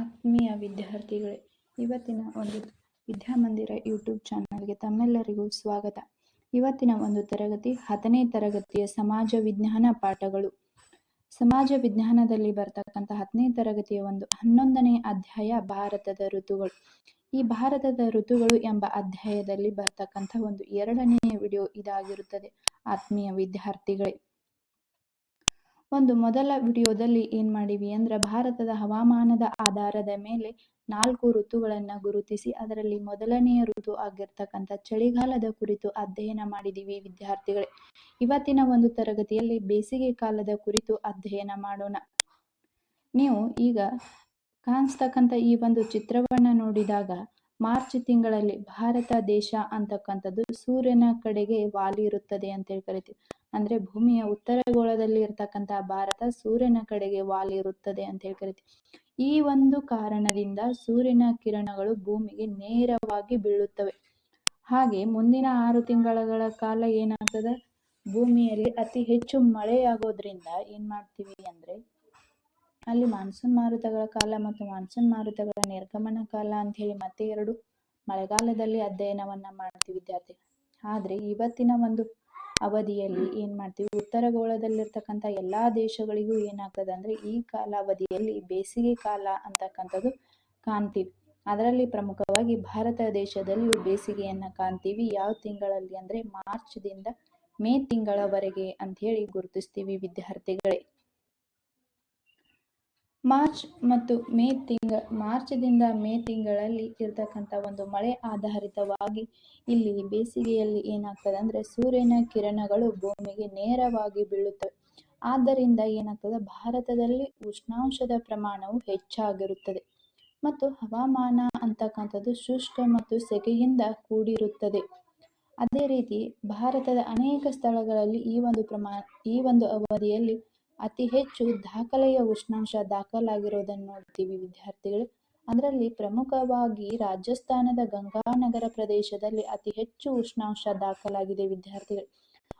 ಆತ್ಮೀಯ ವಿದ್ಯಾರ್ಥಿಗಳೇ, ಇವತ್ತಿನ ಒಂದು ವಿದ್ಯಾಮಂದಿರ ಯೂಟ್ಯೂಬ್ ಚಾನಲ್ಗೆ ತಮ್ಮೆಲ್ಲರಿಗೂ ಸ್ವಾಗತ. ಇವತ್ತಿನ ಒಂದು ತರಗತಿ, ಹತ್ತನೇ ತರಗತಿಯ ಸಮಾಜ ವಿಜ್ಞಾನ ಪಾಠಗಳು. ಸಮಾಜ ವಿಜ್ಞಾನದಲ್ಲಿ ಬರ್ತಕ್ಕಂಥ ಹತ್ತನೇ ತರಗತಿಯ ಒಂದು ಹನ್ನೊಂದನೇ ಅಧ್ಯಾಯ, ಭಾರತದ ಋತುಗಳು. ಈ ಭಾರತದ ಋತುಗಳು ಎಂಬ ಅಧ್ಯಾಯದಲ್ಲಿ ಬರ್ತಕ್ಕಂಥ ಒಂದು ಎರಡನೆಯ ವಿಡಿಯೋ ಇದಾಗಿರುತ್ತದೆ. ಆತ್ಮೀಯ ವಿದ್ಯಾರ್ಥಿಗಳೇ ಒಂದು ಮೊದಲ ವಿಡಿಯೋದಲ್ಲಿ ಏನ್ ಮಾಡಿವಿ ಅಂದ್ರೆ ಭಾರತದ ಹವಾಮಾನದ ಆಧಾರದ ಮೇಲೆ ನಾಲ್ಕು ಋತುಗಳನ್ನ ಗುರುತಿಸಿ ಅದರಲ್ಲಿ ಮೊದಲನೆಯ ಋತು ಆಗಿರ್ತಕ್ಕಂಥ ಚಳಿಗಾಲದ ಕುರಿತು ಅಧ್ಯಯನ ಮಾಡಿದೀವಿ ವಿದ್ಯಾರ್ಥಿಗಳೇ. ಇವತ್ತಿನ ಒಂದು ತರಗತಿಯಲ್ಲಿ ಬೇಸಿಗೆ ಕಾಲದ ಕುರಿತು ಅಧ್ಯಯನ ಮಾಡೋಣ. ನೀವು ಈಗ ಕಾಣಿಸ್ತಕ್ಕಂಥ ಈ ಒಂದು ಚಿತ್ರವನ್ನ ನೋಡಿದಾಗ ಮಾರ್ಚ್ ತಿಂಗಳಲ್ಲಿ ಭಾರತ ದೇಶ ಅಂತಕ್ಕಂಥದ್ದು ಸೂರ್ಯನ ಕಡೆಗೆ ವಾಲಿ ಇರುತ್ತದೆ ಅಂತ ಹೇಳಿ ಕರಿತೀವಿ. ಅಂದ್ರೆ ಭೂಮಿಯ ಉತ್ತರ ಗೋಳದಲ್ಲಿ ಇರ್ತಕ್ಕಂತಹ ಭಾರತ ಸೂರ್ಯನ ಕಡೆಗೆ ವಾಲಿ ಇರುತ್ತದೆ ಅಂತ ಹೇಳಿ ಕರಿತೀವಿ. ಈ ಒಂದು ಕಾರಣದಿಂದ ಸೂರ್ಯನ ಕಿರಣಗಳು ಭೂಮಿಗೆ ನೇರವಾಗಿ ಬೀಳುತ್ತವೆ. ಹಾಗೆ ಮುಂದಿನ ಆರು ತಿಂಗಳ ಕಾಲ ಏನಾಗ್ತದೆ? ಭೂಮಿಯಲ್ಲಿ ಅತಿ ಹೆಚ್ಚು ಮಳೆಯಾಗೋದ್ರಿಂದ ಏನ್ ಮಾಡ್ತೀವಿ ಅಂದ್ರೆ ಅಲ್ಲಿ ಮಾನ್ಸೂನ್ ಮಾರುತಗಳ ಕಾಲ ಮತ್ತು ಮಾನ್ಸೂನ್ ಮಾರುತಗಳ ನಿರ್ಗಮನ ಕಾಲ ಅಂತ ಹೇಳಿ ಮತ್ತೆ ಎರಡು ಮಳೆಗಾಲದಲ್ಲಿ ಅಧ್ಯಯನವನ್ನ ಮಾಡ್ತೀವಿ ವಿದ್ಯಾರ್ಥಿಗಳು. ಆದ್ರೆ ಇವತ್ತಿನ ಒಂದು ಅವಧಿಯಲ್ಲಿ ಏನ್ ಮಾಡ್ತೀವಿ? ಉತ್ತರ ಗೋಳದಲ್ಲಿರ್ತಕ್ಕಂಥ ಎಲ್ಲಾ ದೇಶಗಳಿಗೂ ಏನಾಗ್ತದೆ ಅಂದ್ರೆ ಈ ಕಾಲಾವಧಿಯಲ್ಲಿ ಬೇಸಿಗೆ ಕಾಲ ಅಂತಕ್ಕಂಥದ್ದು ಕಾಣ್ತೀವಿ. ಅದರಲ್ಲಿ ಪ್ರಮುಖವಾಗಿ ಭಾರತ ದೇಶದಲ್ಲಿಯೂ ಬೇಸಿಗೆಯನ್ನ ಕಾಣ್ತೀವಿ. ಯಾವ ತಿಂಗಳಲ್ಲಿ ಅಂದ್ರೆ ಮಾರ್ಚ್ ದಿಂದ ಮೇ ತಿಂಗಳವರೆಗೆ ಅಂತ ಹೇಳಿ ಗುರುತಿಸ್ತೀವಿ ವಿದ್ಯಾರ್ಥಿಗಳೇ. ಮಾರ್ಚ್ ಮತ್ತು ಮೇ ತಿಂಗ, ಮಾರ್ಚ್ದಿಂದ ಮೇ ತಿಂಗಳಲ್ಲಿ ಇರ್ತಕ್ಕಂಥ ಒಂದು ಮಳೆ ಆಧಾರಿತವಾಗಿ ಇಲ್ಲಿ ಬೇಸಿಗೆಯಲ್ಲಿ ಏನಾಗ್ತದೆ ಅಂದರೆ ಸೂರ್ಯನ ಕಿರಣಗಳು ಭೂಮಿಗೆ ನೇರವಾಗಿ ಬೀಳುತ್ತವೆ. ಆದ್ದರಿಂದ ಏನಾಗ್ತದೆ? ಭಾರತದಲ್ಲಿ ಉಷ್ಣಾಂಶದ ಪ್ರಮಾಣವು ಹೆಚ್ಚಾಗಿರುತ್ತದೆ ಮತ್ತು ಹವಾಮಾನ ಅಂತಕ್ಕಂಥದ್ದು ಶುಷ್ಕ ಮತ್ತು ಸೆಕೆಯಿಂದ ಕೂಡಿರುತ್ತದೆ. ಅದೇ ರೀತಿ ಭಾರತದ ಅನೇಕ ಸ್ಥಳಗಳಲ್ಲಿ ಈ ಒಂದು ಪ್ರಮಾಣ, ಈ ಒಂದು ಅವಧಿಯಲ್ಲಿ ಅತಿ ಹೆಚ್ಚು ದಾಖಲೆಯ ಉಷ್ಣಾಂಶ ದಾಖಲಾಗಿರೋದನ್ನು ನೋಡ್ತೀವಿ ವಿದ್ಯಾರ್ಥಿಗಳು. ಅದರಲ್ಲಿ ಪ್ರಮುಖವಾಗಿ ರಾಜಸ್ಥಾನದ ಗಂಗಾನಗರ ಪ್ರದೇಶದಲ್ಲಿ ಅತಿ ಹೆಚ್ಚು ಉಷ್ಣಾಂಶ ದಾಖಲಾಗಿದೆ ವಿದ್ಯಾರ್ಥಿಗಳು.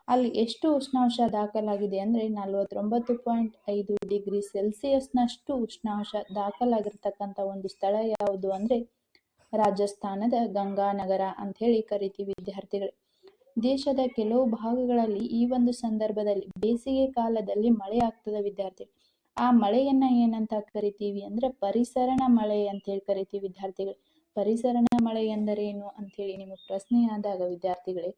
ಅಲ್ಲಿ ಎಷ್ಟು ಉಷ್ಣಾಂಶ ದಾಖಲಾಗಿದೆ ಅಂದ್ರೆ ನಲವತ್ತೊಂಬತ್ತು ಪಾಯಿಂಟ್ ಐದು ಡಿಗ್ರಿ ಸೆಲ್ಸಿಯಸ್ನಷ್ಟು ಉಷ್ಣಾಂಶ ದಾಖಲಾಗಿರ್ತಕ್ಕಂಥ ಒಂದು ಸ್ಥಳ ಯಾವುದು ಅಂದ್ರೆ ರಾಜಸ್ಥಾನದ ಗಂಗಾನಗರ ಅಂತ ಹೇಳಿ ಕರಿತೀವಿ ವಿದ್ಯಾರ್ಥಿಗಳು. ದೇಶದ ಕೆಲವು ಭಾಗಗಳಲ್ಲಿ ಈ ಒಂದು ಸಂದರ್ಭದಲ್ಲಿ ಬೇಸಿಗೆ ಕಾಲದಲ್ಲಿ ಮಳೆ ಆಗ್ತದೆ ವಿದ್ಯಾರ್ಥಿ. ಆ ಮಳೆಯನ್ನ ಏನಂತ ಕರಿತೀವಿ ಅಂದ್ರೆ ಪರಿಸರಣ ಮಳೆ ಅಂತ ಹೇಳಿ ಕರಿತೀವಿ ವಿದ್ಯಾರ್ಥಿಗಳು. ಪರಿಸರಣ ಮಳೆ ಎಂದರೇನು ಅಂತ ಹೇಳಿ ನಿಮಗೆ ಪ್ರಶ್ನೆ ಆದಾಗ ವಿದ್ಯಾರ್ಥಿಗಳೇ,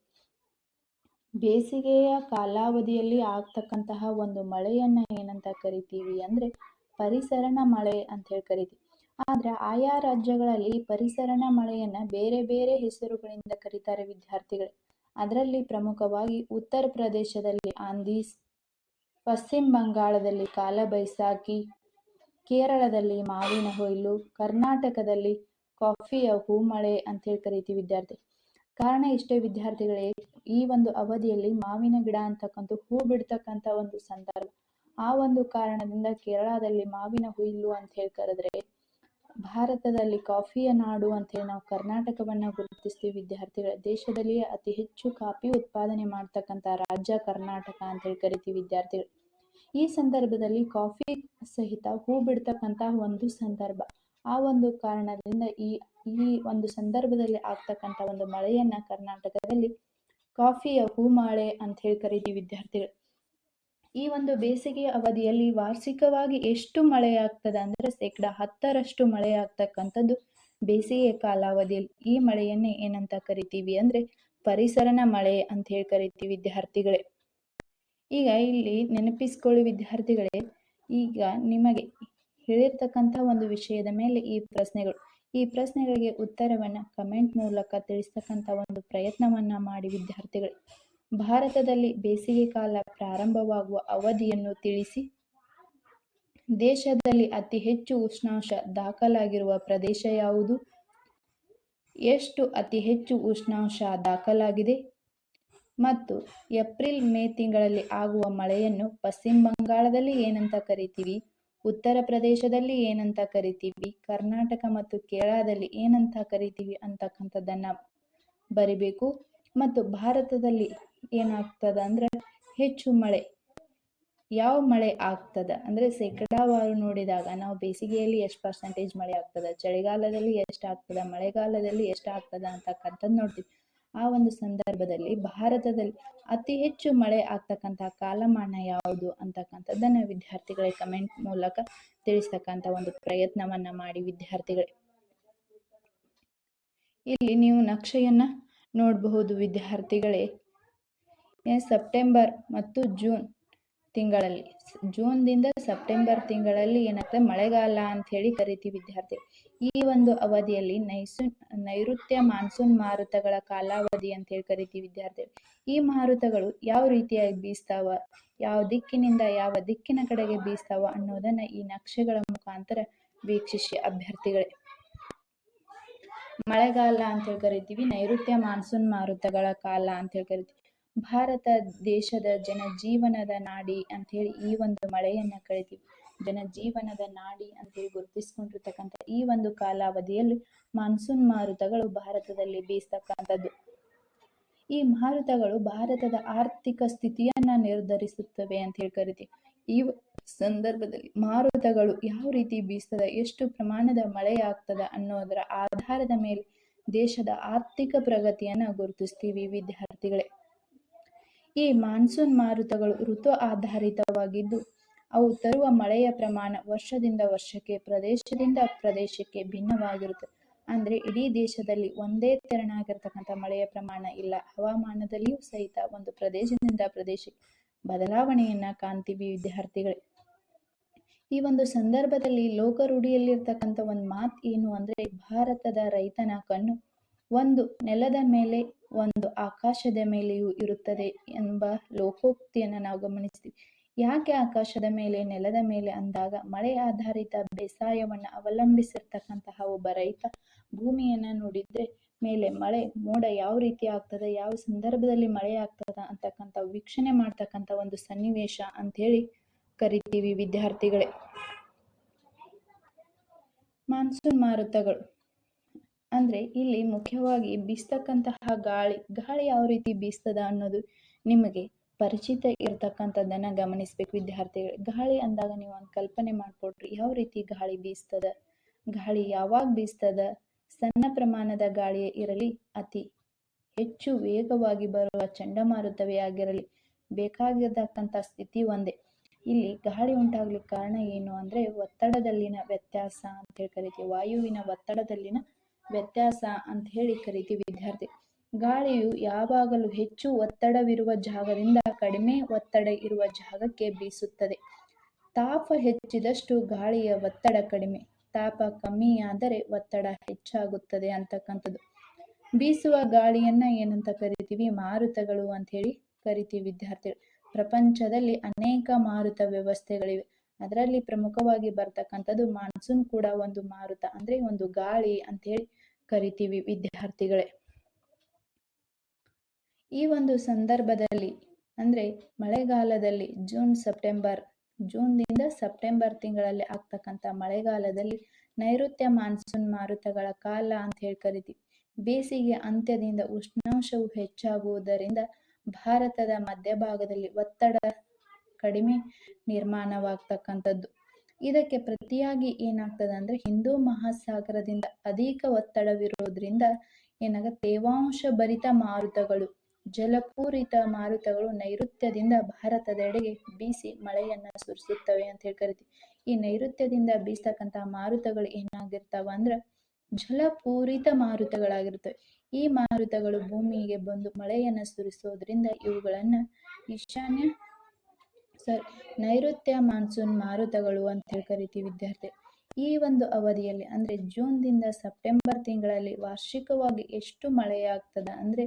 ಬೇಸಿಗೆಯ ಕಾಲಾವಧಿಯಲ್ಲಿ ಆಗ್ತಕ್ಕಂತಹ ಒಂದು ಮಳೆಯನ್ನ ಏನಂತ ಕರಿತೀವಿ ಅಂದ್ರೆ ಪರಿಸರಣ ಮಳೆ ಅಂತ ಹೇಳಿ ಕರಿತೀವಿ. ಆದ್ರೆ ಆಯಾ ರಾಜ್ಯಗಳಲ್ಲಿ ಪರಿಸರಣ ಮಳೆಯನ್ನ ಬೇರೆ ಬೇರೆ ಹೆಸರುಗಳಿಂದ ಕರೀತಾರೆ ವಿದ್ಯಾರ್ಥಿಗಳೇ. ಅದರಲ್ಲಿ ಪ್ರಮುಖವಾಗಿ ಉತ್ತರ ಪ್ರದೇಶದಲ್ಲಿ ಆಂದೀಸ್ ಪಶ್ಚಿಮ ಬಂಗಾಳದಲ್ಲಿ ಕಾಲಬೈಸಾಖಿ ಕೇರಳದಲ್ಲಿ ಮಾವಿನ ಹೊಯ್ಲು, ಕರ್ನಾಟಕದಲ್ಲಿ ಕಾಫಿಯ ಹೂಮಳೆ ಅಂತ ಹೇಳಿ ಕರಿತೀವಿ ವಿದ್ಯಾರ್ಥಿ. ಕಾರಣ ಇಷ್ಟೇ ವಿದ್ಯಾರ್ಥಿಗಳೇ, ಈ ಒಂದು ಅವಧಿಯಲ್ಲಿ ಮಾವಿನ ಗಿಡ ಅಂತಕ್ಕಂಥ ಹೂ ಬಿಡ್ತಕ್ಕಂಥ ಒಂದು ಸಂದರ್ಭ. ಆ ಒಂದು ಕಾರಣದಿಂದ ಕೇರಳದಲ್ಲಿ ಮಾವಿನ ಹುಯ್ಲು ಅಂತ ಹೇಳಿ ಕರೆದ್ರೆ ಭಾರತದಲ್ಲಿ ಕಾಫಿಯ ನಾಡು ಅಂತ ಹೇಳಿ ನಾವು ಕರ್ನಾಟಕವನ್ನ ಗುರುತಿಸ್ತೀವಿ. ವಿದ್ಯಾರ್ಥಿಗಳ ದೇಶದಲ್ಲಿಯೇ ಅತಿ ಹೆಚ್ಚು ಕಾಫಿ ಉತ್ಪಾದನೆ ಮಾಡ್ತಕ್ಕಂಥ ರಾಜ್ಯ ಕರ್ನಾಟಕ ಅಂತ ಹೇಳಿ ಕರಿತೀವಿ ವಿದ್ಯಾರ್ಥಿಗಳು. ಈ ಸಂದರ್ಭದಲ್ಲಿ ಕಾಫಿ ಸಹಿತ ಹೂ ಬಿಡ್ತಕ್ಕಂತ ಒಂದು ಸಂದರ್ಭ. ಆ ಒಂದು ಕಾರಣದಿಂದ ಈ ಈ ಒಂದು ಸಂದರ್ಭದಲ್ಲಿ ಆಗ್ತಕ್ಕಂಥ ಒಂದು ಮಳೆಯನ್ನ ಕರ್ನಾಟಕದಲ್ಲಿ ಕಾಫಿಯ ಹೂಮಾಳೆ ಅಂತ ಹೇಳಿ ಕರಿತೀವಿ ವಿದ್ಯಾರ್ಥಿಗಳು. ಈ ಒಂದು ಬೇಸಿಗೆಯ ಅವಧಿಯಲ್ಲಿ ವಾರ್ಷಿಕವಾಗಿ ಎಷ್ಟು ಮಳೆಯಾಗ್ತದೆ ಅಂದರೆ ಶೇಕಡ ಹತ್ತರಷ್ಟು ಮಳೆ ಆಗ್ತಕ್ಕಂಥದ್ದು ಬೇಸಿಗೆ ಕಾಲಾವಧಿಯಲ್ಲಿ. ಈ ಮಳೆಯನ್ನೇ ಏನಂತ ಕರಿತೀವಿ ಅಂದ್ರೆ ಪರಿಸರನ ಮಳೆ ಅಂತ ಹೇಳಿ ಕರಿತೀವಿ ವಿದ್ಯಾರ್ಥಿಗಳೇ. ಈಗ ಇಲ್ಲಿ ನೆನಪಿಸ್ಕೊಳ್ಳಿ ವಿದ್ಯಾರ್ಥಿಗಳೇ, ಈಗ ನಿಮಗೆ ಹೇಳಿರ್ತಕ್ಕಂಥ ಒಂದು ವಿಷಯದ ಮೇಲೆ ಈ ಪ್ರಶ್ನೆಗಳು. ಈ ಪ್ರಶ್ನೆಗಳಿಗೆ ಉತ್ತರವನ್ನ ಕಮೆಂಟ್ ಮೂಲಕ ತಿಳಿಸ್ತಕ್ಕಂಥ ಒಂದು ಪ್ರಯತ್ನವನ್ನ ಮಾಡಿ ವಿದ್ಯಾರ್ಥಿಗಳೇ. ಭಾರತದಲ್ಲಿ ಬೇಸಿಗೆ ಕಾಲ ಪ್ರಾರಂಭವಾಗುವ ಅವಧಿಯನ್ನು ತಿಳಿಸಿ. ದೇಶದಲ್ಲಿ ಅತಿ ಹೆಚ್ಚು ಉಷ್ಣಾಂಶ ದಾಖಲಾಗಿರುವ ಪ್ರದೇಶ ಯಾವುದು? ಎಷ್ಟು ಅತಿ ಹೆಚ್ಚು ಉಷ್ಣಾಂಶ ದಾಖಲಾಗಿದೆ? ಮತ್ತು ಏಪ್ರಿಲ್ ಮೇ ತಿಂಗಳಲ್ಲಿ ಆಗುವ ಮಳೆಯನ್ನು ಪಶ್ಚಿಮ ಬಂಗಾಳದಲ್ಲಿ ಏನಂತ ಕರಿತೀವಿ? ಉತ್ತರ ಪ್ರದೇಶದಲ್ಲಿ ಏನಂತ ಕರಿತೀವಿ? ಕರ್ನಾಟಕ ಮತ್ತು ಕೇರಳದಲ್ಲಿ ಏನಂತ ಕರಿತೀವಿ ಅಂತಕ್ಕಂಥದ್ದನ್ನ ಬರಿಬೇಕು. ಮತ್ತು ಭಾರತದಲ್ಲಿ ಏನಾಗ್ತದ ಅಂದ್ರೆ ಹೆಚ್ಚು ಮಳೆ, ಯಾವ ಮಳೆ ಆಗ್ತದ? ಅಂದ್ರೆ ಶೇಕಡಾವಾರು ನೋಡಿದಾಗ ನಾವು ಬೇಸಿಗೆಯಲ್ಲಿ ಎಷ್ಟು ಪರ್ಸೆಂಟೇಜ್ ಮಳೆ ಆಗ್ತದ? ಚಳಿಗಾಲದಲ್ಲಿ ಎಷ್ಟು ಆಗ್ತದ? ಮಳೆಗಾಲದಲ್ಲಿ ಎಷ್ಟು ಆಗ್ತದ ಅಂತಕ್ಕಂಥದ್ದು ನೋಡ್ತೀವಿ. ಆ ಒಂದು ಸಂದರ್ಭದಲ್ಲಿ ಭಾರತದಲ್ಲಿ ಅತಿ ಹೆಚ್ಚು ಮಳೆ ಆಗ್ತಕ್ಕಂತಹ ಕಾಲಮಾನ ಯಾವುದು ಅಂತಕ್ಕಂಥದ್ದನ್ನ ವಿದ್ಯಾರ್ಥಿಗಳೇ ಕಮೆಂಟ್ ಮೂಲಕ ತಿಳಿಸ್ತಕ್ಕಂಥ ಒಂದು ಪ್ರಯತ್ನವನ್ನ ಮಾಡಿ ವಿದ್ಯಾರ್ಥಿಗಳೇ. ಇಲ್ಲಿ ನೀವು ನಕ್ಷೆಯನ್ನ ನೋಡಬಹುದು ವಿದ್ಯಾರ್ಥಿಗಳೇ. ಸೆಪ್ಟೆಂಬರ್ ಮತ್ತು ಜೂನ್ ತಿಂಗಳಲ್ಲಿ. ಜೂನ್ದಿಂದ ಸೆಪ್ಟೆಂಬರ್ ತಿಂಗಳಲ್ಲಿ ಏನಾಗ್ತದೆ? ಮಳೆಗಾಲ ಅಂತ ಹೇಳಿ ಕರಿತೀವಿ ವಿದ್ಯಾರ್ಥಿ ಈ ಒಂದು ಅವಧಿಯಲ್ಲಿ ನೈಸು, ನೈಋತ್ಯ ಮಾನ್ಸೂನ್ ಮಾರುತಗಳ ಕಾಲಾವಧಿ ಅಂತ ಹೇಳಿ ಕರಿತೀವಿ ವಿದ್ಯಾರ್ಥಿ ಈ ಮಾರುತಗಳು ಯಾವ ರೀತಿಯಾಗಿ ಬೀಸ್ತಾವ? ಯಾವ ದಿಕ್ಕಿನಿಂದ ಯಾವ ದಿಕ್ಕಿನ ಕಡೆಗೆ ಬೀಸ್ತಾವ ಅನ್ನೋದನ್ನ ಈ ನಕ್ಷೆಗಳ ಮುಖಾಂತರ ವೀಕ್ಷಿಸಿ ಅಭ್ಯರ್ಥಿಗಳೇ. ಮಳೆಗಾಲ ಅಂತ ಹೇಳಿ ಕರಿತೀವಿ, ನೈಋತ್ಯ ಮಾನ್ಸೂನ್ ಮಾರುತಗಳ ಕಾಲ ಅಂತ ಹೇಳಿ ಕರಿತೀವಿ. ಭಾರತ ದೇಶದ ಜನಜೀವನದ ನಾಡಿ ಅಂತ ಹೇಳಿ ಈ ಒಂದು ಮಳೆಯನ್ನ ಕರಿತೀವಿ ಜನಜೀವನದ ನಾಡಿ ಅಂತ ಹೇಳಿ ಗುರುತಿಸಿಕೊಂಡಿರ್ತಕ್ಕಂಥ ಈ ಒಂದು ಕಾಲಾವಧಿಯಲ್ಲಿ ಮಾನ್ಸೂನ್ ಮಾರುತಗಳು ಭಾರತದಲ್ಲಿ ಬೀಸ್ತಕ್ಕಂಥದ್ದು. ಈ ಮಾರುತಗಳು ಭಾರತದ ಆರ್ಥಿಕ ಸ್ಥಿತಿಯನ್ನ ನಿರ್ಧರಿಸುತ್ತವೆ ಅಂತ ಹೇಳಿ ಕರಿತೀವಿ. ಈ ಸಂದರ್ಭದಲ್ಲಿ ಮಾರುತಗಳು ಯಾವ ರೀತಿ ಬೀಸ್ತದ, ಎಷ್ಟು ಪ್ರಮಾಣದ ಮಳೆ ಆಗ್ತದ ಅನ್ನೋದರ ಆಧಾರದ ಮೇಲೆ ದೇಶದ ಆರ್ಥಿಕ ಪ್ರಗತಿಯನ್ನ ಗುರುತಿಸ್ತೀವಿ ವಿದ್ಯಾರ್ಥಿಗಳೇ. ಈ ಮಾನ್ಸೂನ್ ಮಾರುತಗಳು ಋತು ಆಧಾರಿತವಾಗಿದ್ದು, ಅವು ತರುವ ಮಳೆಯ ಪ್ರಮಾಣ ವರ್ಷದಿಂದ ವರ್ಷಕ್ಕೆ, ಪ್ರದೇಶದಿಂದ ಪ್ರದೇಶಕ್ಕೆ ಭಿನ್ನವಾಗಿರುತ್ತದೆ ಅಂದ್ರೆ ಇಡೀ ದೇಶದಲ್ಲಿ ಒಂದೇ ತೆರನಾಗಿರ್ತಕ್ಕಂಥ ಮಳೆಯ ಪ್ರಮಾಣ ಇಲ್ಲ. ಹವಾಮಾನದಲ್ಲಿಯೂ ಸಹಿತ ಒಂದು ಪ್ರದೇಶದಿಂದ ಪ್ರದೇಶಕ್ಕೆ ಬದಲಾವಣೆಯನ್ನ ಕಾಣ್ತೀವಿ ವಿದ್ಯಾರ್ಥಿಗಳೇ. ಈ ಒಂದು ಸಂದರ್ಭದಲ್ಲಿ ಲೋಕ ರೂಢಿಯಲ್ಲಿರ್ತಕ್ಕಂಥ ಒಂದು ಮಾತು ಏನು ಅಂದ್ರೆ, ಭಾರತದ ರೈತನ ಕಣ್ಣು ಒಂದು ನೆಲದ ಮೇಲೆ ಒಂದು ಆಕಾಶದ ಮೇಲೆಯೂ ಇರುತ್ತದೆ ಎಂಬ ಲೋಕೋಕ್ತಿಯನ್ನು ನಾವು ಗಮನಿಸ್ತೀವಿ. ಯಾಕೆ ಆಕಾಶದ ಮೇಲೆ, ನೆಲದ ಮೇಲೆ ಅಂದಾಗ ಮಳೆ ಆಧಾರಿತ ಬೇಸಾಯವನ್ನು ಅವಲಂಬಿಸಿರ್ತಕ್ಕಂತಹ ಒಬ್ಬ ರೈತ ಭೂಮಿಯನ್ನ ನೋಡಿದ್ರೆ ಮೇಲೆ ಮಳೆ, ಮೋಡ ಯಾವ ರೀತಿ ಆಗ್ತದೆ, ಯಾವ ಸಂದರ್ಭದಲ್ಲಿ ಮಳೆ ಆಗ್ತದ ಅಂತಕ್ಕಂಥ ವೀಕ್ಷಣೆ ಮಾಡ್ತಕ್ಕಂಥ ಒಂದು ಸನ್ನಿವೇಶ ಅಂತ ಹೇಳಿ ಕರಿತೀವಿ ವಿದ್ಯಾರ್ಥಿಗಳೇ. ಮಾನ್ಸೂನ್ ಮಾರುತಗಳು. ಅಂದ್ರೆ ಇಲ್ಲಿ ಮುಖ್ಯವಾಗಿ ಬೀಸ್ತಕ್ಕಂತಹ ಗಾಳಿ. ಗಾಳಿ ಯಾವ ರೀತಿ ಬೀಸ್ತದ ಅನ್ನೋದು ನಿಮಗೆ ಪರಿಚಿತ ಇರತಕ್ಕಂಥದ್ದನ್ನ ಗಮನಿಸ್ಬೇಕು ವಿದ್ಯಾರ್ಥಿಗಳು. ಗಾಳಿ ಅಂದಾಗ ನೀವು ಒಂದು ಕಲ್ಪನೆ ಮಾಡ್ಕೊಡ್ರಿ, ಯಾವ ರೀತಿ ಗಾಳಿ ಬೀಸ್ತದ? ಗಾಳಿ ಯಾವಾಗ ಬೀಸ್ತದ? ಸಣ್ಣ ಪ್ರಮಾಣದ ಗಾಳಿ ಇರಲಿ, ಅತಿ ಹೆಚ್ಚು ವೇಗವಾಗಿ ಬರುವ ಚಂಡಮಾರುತವೇ ಆಗಿರಲಿ ಬೇಕಾಗಿರತಕ್ಕಂಥ ಸ್ಥಿತಿ ಒಂದೇ. ಇಲ್ಲಿ ಗಾಳಿ ಉಂಟಾಗ್ಲಿಕ್ಕೆ ಕಾರಣ ಏನು ಅಂದ್ರೆ ಒತ್ತಡದಲ್ಲಿನ ವ್ಯತ್ಯಾಸ ಅಂತ ಹೇಳಿ ಕರಿತೀವಿ. ವಾಯುವಿನ ಒತ್ತಡದಲ್ಲಿನ ವ್ಯತ್ಯಾಸ ಅಂತ ಹೇಳಿ ಕರಿತೀವಿ ವಿದ್ಯಾರ್ಥಿ. ಗಾಳಿಯು ಯಾವಾಗಲೂ ಹೆಚ್ಚು ಒತ್ತಡವಿರುವ ಜಾಗದಿಂದ ಕಡಿಮೆ ಒತ್ತಡ ಇರುವ ಜಾಗಕ್ಕೆ ಬೀಸುತ್ತದೆ. ತಾಪ ಹೆಚ್ಚಿದಷ್ಟು ಗಾಳಿಯ ಒತ್ತಡ ಕಡಿಮೆ. ತಾಪ ಕಮ್ಮಿಯಾದರೆ ಒತ್ತಡ ಹೆಚ್ಚಾಗುತ್ತದೆ ಅಂತಕ್ಕಂಥದ್ದು. ಬೀಸುವ ಗಾಳಿಯನ್ನ ಏನಂತ ಕರಿತೀವಿ? ಮಾರುತಗಳು ಅಂತ ಹೇಳಿ ಕರಿತೀವಿ ವಿದ್ಯಾರ್ಥಿಗಳು. ಪ್ರಪಂಚದಲ್ಲಿ ಅನೇಕ ಮಾರುತ ವ್ಯವಸ್ಥೆಗಳಿವೆ. ಅದರಲ್ಲಿ ಪ್ರಮುಖವಾಗಿ ಬರ್ತಕ್ಕಂಥದ್ದು ಮಾನ್ಸೂನ್ ಕೂಡ ಒಂದು ಮಾರುತ, ಅಂದ್ರೆ ಒಂದು ಗಾಳಿ ಅಂತ ಹೇಳಿ ಕರಿತೀವಿ ವಿದ್ಯಾರ್ಥಿಗಳೇ. ಈ ಒಂದು ಸಂದರ್ಭದಲ್ಲಿ, ಅಂದ್ರೆ ಮಳೆಗಾಲದಲ್ಲಿ ಜೂನ್ ಸೆಪ್ಟೆಂಬರ್ ಜೂನ್ದಿಂದ ಸೆಪ್ಟೆಂಬರ್ ತಿಂಗಳಲ್ಲಿ ಆಗ್ತಕ್ಕಂಥ ಮಳೆಗಾಲದಲ್ಲಿ ನೈಋತ್ಯ ಮಾನ್ಸೂನ್ ಮಾರುತಗಳ ಕಾಲ ಅಂತ ಹೇಳಿ ಕರಿತೀವಿ. ಬೇಸಿಗೆ ಅಂತ್ಯದಿಂದ ಉಷ್ಣಾಂಶವು ಹೆಚ್ಚಾಗುವುದರಿಂದ ಭಾರತದ ಮಧ್ಯಭಾಗದಲ್ಲಿ ಒತ್ತಡ ಕಡಿಮೆ ನಿರ್ಮಾಣವಾಗ್ತಕ್ಕಂಥದ್ದು. ಇದಕ್ಕೆ ಪ್ರತಿಯಾಗಿ ಏನಾಗ್ತದೆ ಅಂದ್ರೆ ಹಿಂದೂ ಮಹಾಸಾಗರದಿಂದ ಅಧಿಕ ಒತ್ತಡವಿರೋದ್ರಿಂದ ಏನಾಗ ತೇವಾಂಶ ಭರಿತ ಮಾರುತಗಳು, ಜಲಪೂರಿತ ಮಾರುತಗಳು ನೈಋತ್ಯದಿಂದ ಭಾರತದೆಡೆಗೆ ಬೀಸಿ ಮಳೆಯನ್ನ ಸುರಿಸುತ್ತವೆ ಅಂತ ಹೇಳಿ ಕರಿತೀವಿ. ಈ ನೈಋತ್ಯದಿಂದ ಬೀಸ್ತಕ್ಕಂತಹ ಮಾರುತಗಳು ಏನಾಗಿರ್ತಾವ ಅಂದ್ರ ಜಲಪೂರಿತ ಮಾರುತಗಳಾಗಿರ್ತವೆ. ಈ ಮಾರುತಗಳು ಭೂಮಿಗೆ ಬಂದು ಮಳೆಯನ್ನ ಸುರಿಸೋದ್ರಿಂದ ಇವುಗಳನ್ನ ಈಶಾನ್ಯ ಸರ್. ನೈಋತ್ಯ ಮಾನ್ಸೂನ್ ಮಾರುತಗಳು ಅಂತ ಹೇಳಿ ಕರಿತೀವಿ ವಿದ್ಯಾರ್ಥಿ. ಈ ಒಂದು ಅವಧಿಯಲ್ಲಿ, ಅಂದ್ರೆ ಜೂನ್ದಿಂದ ಸೆಪ್ಟೆಂಬರ್ ತಿಂಗಳಲ್ಲಿ ವಾರ್ಷಿಕವಾಗಿ ಎಷ್ಟು ಮಳೆಯಾಗ್ತದ? ಅಂದ್ರೆ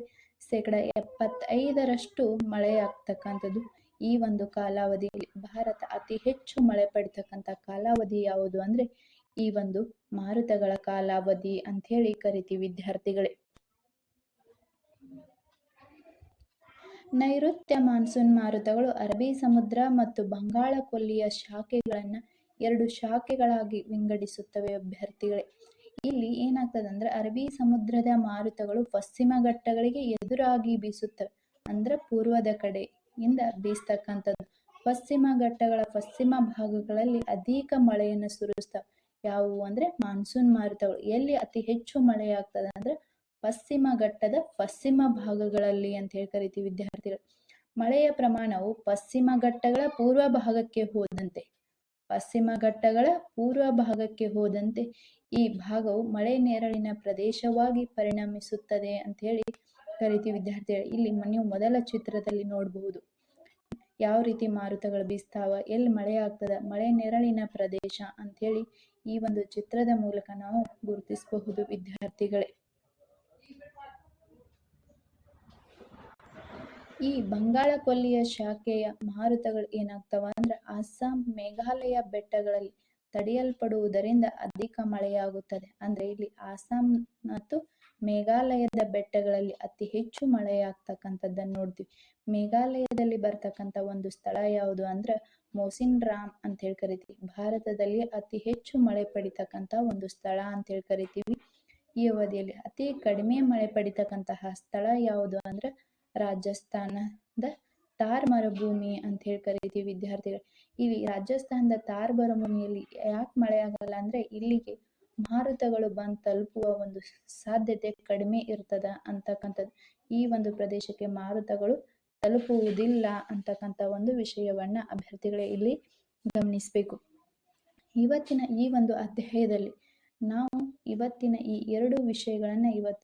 ಶೇಕಡ ಎಪ್ಪತ್ತೈದರಷ್ಟು ಮಳೆಯಾಗ್ತಕ್ಕಂಥದ್ದು ಈ ಒಂದು ಕಾಲಾವಧಿಯಲ್ಲಿ. ಭಾರತ ಅತಿ ಹೆಚ್ಚು ಮಳೆ ಪಡಿತಕ್ಕಂಥ ಕಾಲಾವಧಿ ಯಾವುದು? ಅಂದ್ರೆ ಈ ಒಂದು ಮಾರುತಗಳ ಕಾಲಾವಧಿ ಅಂತ ಹೇಳಿ ಕರಿತೀವಿ ವಿದ್ಯಾರ್ಥಿಗಳೇ. ನೈಋತ್ಯ ಮಾನ್ಸೂನ್ ಮಾರುತಗಳು ಅರಬ್ಬಿ, ಸಮುದ್ರ ಮತ್ತು ಬಂಗಾಳ ಕೊಲ್ಲಿಯ ಶಾಖೆಗಳನ್ನು ಎರಡು ಶಾಖೆಗಳಾಗಿ ವಿಂಗಡಿಸುತ್ತವೆ ಅಭ್ಯರ್ಥಿಗಳೇ. ಇಲ್ಲಿ ಏನಾಗ್ತದೆ ಅಂದ್ರೆ ಅರಬ್ಬಿ, ಸಮುದ್ರದ ಮಾರುತಗಳು ಪಶ್ಚಿಮ ಘಟ್ಟಗಳಿಗೆ ಎದುರಾಗಿ ಬೀಸುತ್ತವೆ. ಅಂದ್ರೆ ಪೂರ್ವದ ಕಡೆಯಿಂದ ಬೀಸ್ತಕ್ಕಂಥದ್ದು. ಪಶ್ಚಿಮ ಘಟ್ಟಗಳ ಪಶ್ಚಿಮ ಭಾಗಗಳಲ್ಲಿ ಅಧಿಕ ಮಳೆಯನ್ನು ಸುರಿಸ್ತವೆ. ಯಾವುವು ಅಂದ್ರೆ ಮಾನ್ಸೂನ್ ಮಾರುತಗಳು. ಎಲ್ಲಿ ಅತಿ ಹೆಚ್ಚು ಮಳೆಯಾಗ್ತದೆ ಅಂದ್ರೆ ಪಶ್ಚಿಮ ಘಟ್ಟದ ಪಶ್ಚಿಮ ಭಾಗಗಳಲ್ಲಿ ಅಂತ ಹೇಳಿ ಕರಿತೀವಿ ವಿದ್ಯಾರ್ಥಿಗಳು. ಮಳೆಯ ಪ್ರಮಾಣವು ಪಶ್ಚಿಮ ಘಟ್ಟಗಳ ಪೂರ್ವ ಭಾಗಕ್ಕೆ ಹೋದಂತೆ, ಪಶ್ಚಿಮ ಘಟ್ಟಗಳ ಪೂರ್ವ ಭಾಗಕ್ಕೆ ಹೋದಂತೆ ಈ ಭಾಗವು ಮಳೆ ನೆರಳಿನ ಪ್ರದೇಶವಾಗಿ ಪರಿಣಮಿಸುತ್ತದೆ ಅಂತ ಹೇಳಿ ಕರಿತೀವಿ ವಿದ್ಯಾರ್ಥಿಗಳು. ಇಲ್ಲಿ ನೀವು ಮೊದಲ ಚಿತ್ರದಲ್ಲಿ ನೋಡಬಹುದು. ಯಾವ ರೀತಿ ಮಾರುತಗಳು ಬೀಸ್ತಾವ, ಎಲ್ಲಿ ಮಳೆ ಆಗ್ತದ, ಮಳೆ ನೆರಳಿನ ಪ್ರದೇಶ ಅಂತ ಹೇಳಿ ಈ ಒಂದು ಚಿತ್ರದ ಮೂಲಕ ನಾವು ಗುರುತಿಸಬಹುದು ವಿದ್ಯಾರ್ಥಿಗಳೇ. ಈ ಬಂಗಾಳ ಕೊಲ್ಲಿಯ ಶಾಖೆಯ ಮಾರುತಗಳು ಏನಾಗ್ತಾವ ಅಂದ್ರೆ ಅಸ್ಸಾಂ ಮೇಘಾಲಯ ಬೆಟ್ಟಗಳಲ್ಲಿ ತಡೆಯಲ್ಪಡುವುದರಿಂದ ಅಧಿಕ ಮಳೆಯಾಗುತ್ತದೆ. ಅಂದ್ರೆ ಇಲ್ಲಿ ಅಸ್ಸಾಂ ಮತ್ತು ಮೇಘಾಲಯದ ಬೆಟ್ಟಗಳಲ್ಲಿ ಅತಿ ಹೆಚ್ಚು ಮಳೆಯಾಗ್ತಕ್ಕಂಥದ್ದನ್ನು ನೋಡ್ತೀವಿ. ಮೇಘಾಲಯದಲ್ಲಿ ಬರ್ತಕ್ಕಂಥ ಒಂದು ಸ್ಥಳ ಯಾವುದು ಅಂದ್ರೆ ಮೋಸಿನ್ ರಾಮ್ ಅಂತ ಹೇಳಿ ಕರಿತೀವಿ. ಭಾರತದಲ್ಲಿ ಅತಿ ಹೆಚ್ಚು ಮಳೆ ಪಡಿತಕ್ಕಂಥ ಒಂದು ಸ್ಥಳ ಅಂತ ಹೇಳಿ ಕರಿತೀವಿ. ಈ ಅವಧಿಯಲ್ಲಿ ಅತಿ ಕಡಿಮೆ ಮಳೆ ಪಡಿತಕ್ಕಂತಹ ಸ್ಥಳ ಯಾವುದು ಅಂದ್ರೆ ರಾಜಸ್ಥಾನದ ತಾರ್ ಮರುಭೂಮಿ ಅಂತ ಹೇಳಿ ಕರಿತೀವಿ ವಿದ್ಯಾರ್ಥಿಗಳು. ಇಲ್ಲಿ ರಾಜಸ್ಥಾನದ ತಾರ್ ಮರುಭೂಮಿಯಲ್ಲಿ ಯಾಕೆ ಮಳೆ ಆಗಲ್ಲ ಅಂದ್ರೆ ಇಲ್ಲಿಗೆ ಮಾರುತಗಳು ಬಂದ್ ತಲುಪುವ ಒಂದು ಸಾಧ್ಯತೆ ಕಡಿಮೆ ಇರ್ತದ ಅಂತಕ್ಕಂಥದ್ದು. ಈ ಒಂದು ಪ್ರದೇಶಕ್ಕೆ ಮಾರುತಗಳು ತಲುಪುವುದಿಲ್ಲ ಅಂತಕ್ಕಂಥ ಒಂದು ವಿಷಯವನ್ನ ಅಭ್ಯರ್ಥಿಗಳೇ ಇಲ್ಲಿ ಗಮನಿಸಬೇಕು. ಇವತ್ತಿನ ಈ ಒಂದು ಅಧ್ಯಾಯದಲ್ಲಿ ನಾವು ಇವತ್ತಿನ ಈ ಎರಡು ವಿಷಯಗಳನ್ನ ಇವತ್ತು